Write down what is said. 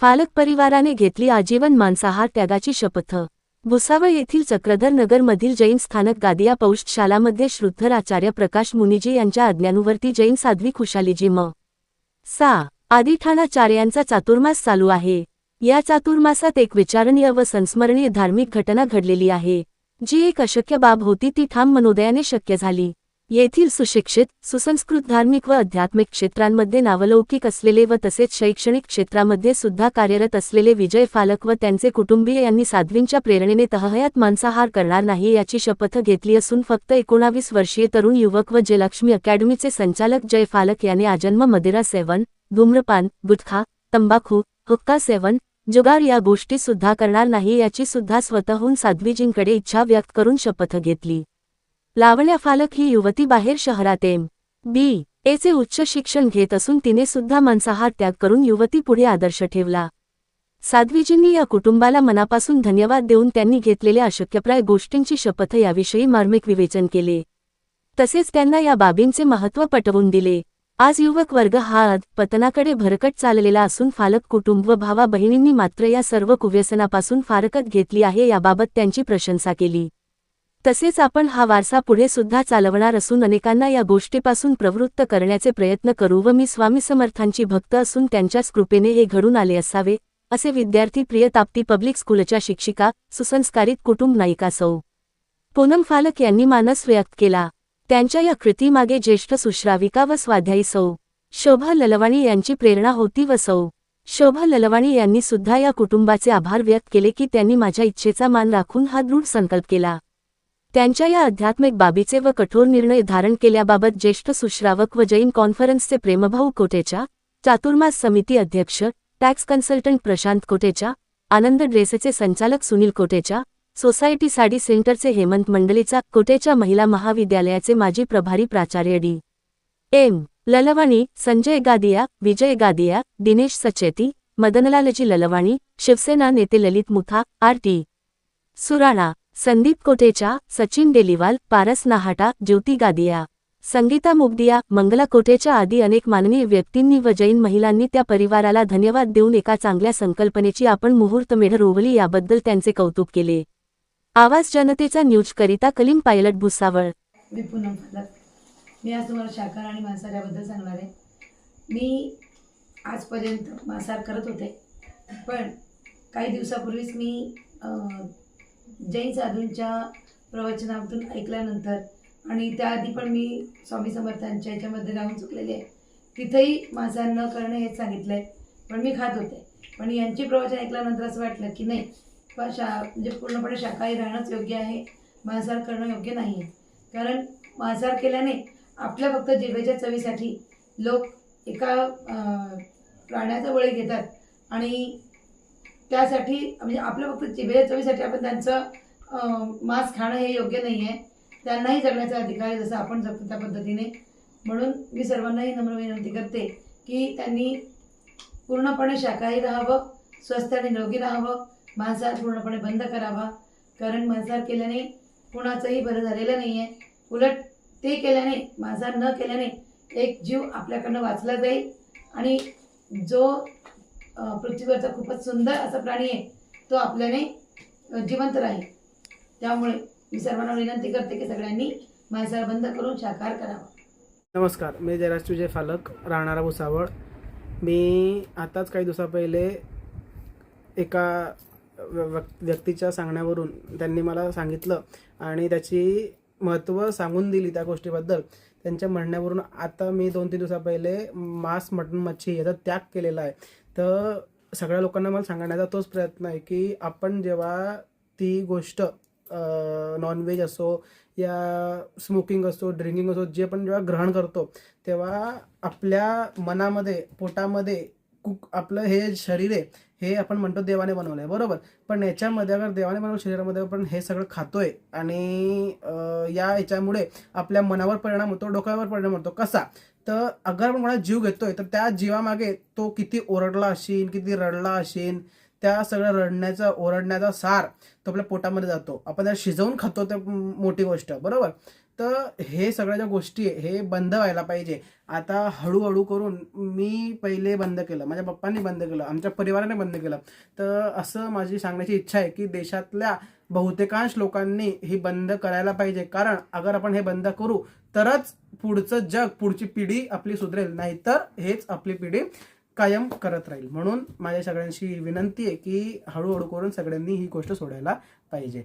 फालक परिवाराने घेतली आजीवन मांसाहार त्यागाची शपथ. भुसावळ येथील चक्रधर नगरमधील जैन स्थानक गादिया पौष्टशालामध्ये श्रुद्धर आचार्य प्रकाश मुनिजी यांच्या आज्ञानुवर्ती जैन साध्वी खुशालीजी म. सा. आदिठाणाचार्यांचा चातुर्मास चालू आहे. या चातुर्मासात एक विचारणीय व संस्मरणीय धार्मिक घटना घडलेली आहे. जी एक अशक्य बाब होती ती ठाम मनोदयाने शक्य झाली. येथील सुशिक्षित सुसंस्कृत धार्मिक व आध्यात्मिक क्षेत्रांमध्ये नावलौकिक असलेले व तसेच शैक्षणिक क्षेत्रामध्ये सुद्धा कार्यरत असलेले विजय फालक व त्यांचे कुटुंबीय यांनी साध्वींच्या प्रेरणेने तहहयात मांसाहार करणार नाही याची शपथ घेतली असून फक्त एकोणावीस वर्षीय तरुण युवक व जयलक्ष्मी अकॅडमीचे संचालक जय फालक याने आजन्म मदिरा सेवन धूम्रपान गुटखा तंबाखू हुक्का सेवन जुगार या गोष्टी सुद्धा करणार नाही याची सुद्धा स्वतःहून साध्वीजींकडे इच्छा व्यक्त करून शपथ घेतली. लावण्या फालक ही युवती बाहेर शहरात एम. बी. एचे उच्च शिक्षण घेत असून तिने सुद्धा मांसाहार त्याग करून युवती पुढे आदर्श ठेवला. साध्वीजींनी या कुटुंबाला मनापासून धन्यवाद देऊन त्यांनी घेतलेल्या अशक्यप्राय गोष्टींची शपथ याविषयी मार्मिक विवेचन केले. तसेच त्यांना या बाबींचे महत्त्व पटवून दिले. आज युवक वर्ग हा पतनाकडे भरकट चाललेला असून फालक कुटुंब व भावा बहिणींनी मात्र या सर्व कुव्यसनापासून फारकत घेतली आहे याबाबत त्यांची प्रशंसा केली. तसेच आपण हा वारसा पुढे सुद्धा चालवणार असून अनेकांना या गोष्टीपासून प्रवृत्त करण्याचे प्रयत्न करू व मी स्वामी समर्थांची भक्त असून त्यांच्याच कृपेने हे घडून आले असावे असे विद्यार्थी प्रिय ताप्ती पब्लिक स्कूलच्या शिक्षिका सुसंस्कारित कुटुंब नायिका सौ. पूनम फालक यांनी मानस व्यक्त केला. त्यांच्या या कृतीमागे ज्येष्ठ सुश्राविका व स्वाध्यायी सौ. शोभा ललवाणी यांची प्रेरणा होती व सौ. शोभा ललवाणी यांनी सुद्धा या कुटुंबाचे आभार व्यक्त केले की त्यांनी माझ्या इच्छेचा मान राखून हा दृढ संकल्प केला. त्यांच्या या आध्यात्मिक बाबीचे व कठोर निर्णय धारण केल्याबाबत ज्येष्ठ सुश्रावक व जैन कॉन्फरन्सचे प्रेमभाऊ कोटेच्या चातुर्मास समिती अध्यक्ष टॅक्स कन्सल्टंट प्रशांत कोटेच्या आनंद ड्रेसचे संचालक सुनील कोटेच्या सोसायटी साडी सेंटरचे हेमंत मंडलीचा कोटेच्या महिला महाविद्यालयाचे माजी प्रभारी प्राचार्य डी. एम. ललवाणी संजय गादिया विजय गादिया दिनेश सचेती मदनलालजी ललवाणी शिवसेना नेते ललित मुथा आर. टी. सुराणा संदीप कोटेचा सचिन डेलिवाल पारस नाहाटा ज्योती गादिया. संगीता मुगदिया मंगला कोटेच्या आदी अनेक माननीय व्यक्तींनी व जैन महिलांनी त्या परिवाराला धन्यवाद देऊन एका चांगल्या संकल्पनेची आपण मुहूर्त मेढ रोवली याबद्दल त्यांचे कौतुक केले. आवाज जनतेचा न्यूज करिता कलीम पायलट भुसावळ. मी पूनम मी आज तुम्हाला शाकाहार आणि मांसाहार याबद्दल सांगणार आहे. मी आजपर्यंत मांसाहार करत होते. पण काही दिवसापूर्वीच मी जैन साधूंच्या प्रवचनातून ऐकल्यानंतर आणि त्याआधी पण मी स्वामी समर्थांच्या याच्यामध्ये राहून चुकलेले आहे. तिथेही मांसाहार न करणं हेच सांगितलं आहे पण मी खात होते. पण यांचे प्रवचन ऐकल्यानंतर असं वाटलं की नाही पण शा म्हणजे पूर्णपणे शाकाहारी राहणंच योग्य आहे मांसाहार करणं योग्य नाही आहे कारण मांसाहार केल्याने आपल्या फक्त जिभेच्या चवीसाठी लोक एका प्राण्याचा बळी घेतात आणि त्यासाठी म्हणजे आपल्या फक्त जिभेच्या चवीसाठी आपण त्यांचं मांस खाणं हे योग्य नाही आहे त्यांनाही जगण्याचा अधिकार आहे जसं आपण जगतो त्या पद्धतीने. म्हणून मी सर्वांनाही नम्र विनंती करते की त्यांनी पूर्णपणे शाकाहारी राहावं स्वस्थ आणि निरोगी राहावं मांसाहार पूर्णपणे बंद करावा. कारण मांसाहार केल्याने कुणाचंही बरं झालेलं नाही आहे उलट ते केल्याने मांसाहार न केल्याने एक जीव आपल्याकडनं वाचला जाईल आणि जो पृथ्वीवरचा खूपच सुंदर असा प्राणी आहे. तो आपल्याने जिवंत राहील. त्यामुळे मी सर्वांना विनंती करते की सगळ्यांनी मांसाहार बंद करून शाकाहार करावा. नमस्कार मी जयराज तुझे फालक राहणारा भुसावळ. मी आताच काही दिवसा पहिले एका व्यक्तीच्या सांगण्यावरून त्यांनी मला सांगितलं आणि त्याची महत्त्व सांगून दिली त्या गोष्टीबद्दल. त्यांच्या म्हणण्यावरून आता मी दोन तीन दिवसा पहिले मांस मटण मच्छी याचा त्याग केलेला आहे. तर सगळ्या लोकांना मला सांगण्याचा तोच प्रयत्न आहे की आपण जेव्हा ती गोष्ट नॉनव्हेज असो या स्मोकिंग असो ड्रिंकिंग असो जे आपण जेव्हा ग्रहण करतो तेव्हा आपल्या मनामध्ये पोटामध्ये कुक आपलं हे शरीर आहे हे आपण म्हणतो देवाने बनवलं आहे बरोबर? पण याच्यामध्ये अगर देवाने बनवलं शरीरामध्ये आपण हे सगळं खातोय आणि या याच्यामुळे आपल्या मनावर परिणाम होतो डोक्यावर परिणाम होतो कसा? तर अगर आपण कोणाला जीव घेतोय तर त्या जीवामागे तो किती ओरडला असेल किती रडला असेल त्या सगळ्या रडण्याचा ओरडण्याचा सार तो आपल्या पोटामध्ये जातो. आपण त्याला शिजवून खातो ते मोठी गोष्ट बरोबर? तर हे सगळ्या ज्या गोष्टी आहे हे बंद व्हायला पाहिजे. आता हळूहळू करून मी पहिले बंद केलं माझ्या पप्पांनी बंद केलं आमच्या परिवाराने बंद केलं. तर असं माझी सांगण्याची इच्छा आहे की देशातल्या बहुतेकांश लोकांनी ही बंद करायला पाहिजे. कारण अगर आपण हे बंद करू तरच पुढचं जग पुढची पिढी आपली सुधरेल. नाहीतर हेच आपली पिढी कायम करत राहील. म्हणून माझ्या सगळ्यांशी विनंती आहे की हळूहळू करून सगळ्यांनी ही गोष्ट सोडायला पाहिजे.